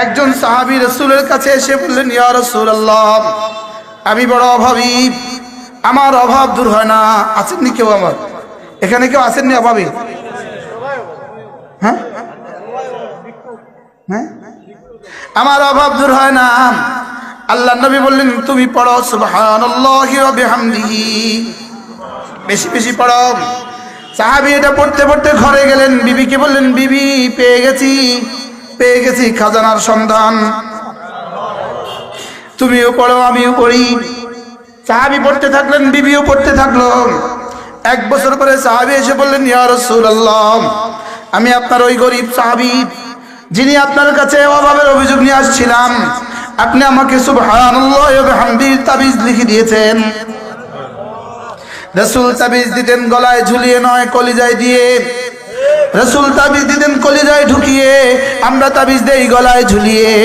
একজন সাহাবী রসুলের কাছে এসে বললেন, ইয়া রাসূলুল্লাহ, আমি বড় অভাবী। আমার অভাব দূর হয় না। আছেননি কেউ আমার? এখানে কেউ আসেননি অভাবী? হ্যাঁ? হ্যাঁ? আমার অভাব দূর হয় না। আল্লাহ নবী বললেন, তুমি পড়ো বিহামদিহি। বেশি বেশি পড়ো। সাহাবী এটা পড়তে পড়তে ঘরে গেলেন। বিবিকে বললেন, বিবি, পেয়ে গেছি। পেয়ে গেছি খাজানার সন্ধান। তুমিও পড়ো, আমিও পড়ি। সাহাবি পড়তে থাকলেন, বিবিও পড়তে থাকল। এক বছর পরে সাহাবি এসে বললেন, ইয়া রাসূলুল্লাহ, আমি আপনার ওই গরিব সাহাবি, যিনি আপনার কাছে অভাবের অভিযোগ নিয়ে আসছিলাম। আপনি আমাকে বিহামদিহি তাবিজ লিখে দিয়েছেন। রসুল তাবিজ দিতেন গলায় ঝুলিয়ে নয়, কলিজায় দিয়ে। রসুল তাবিজ দিতেন কলিজায় ঢুকিয়ে। আমরা তাবিজ দেই গলায় ঝুলিয়ে।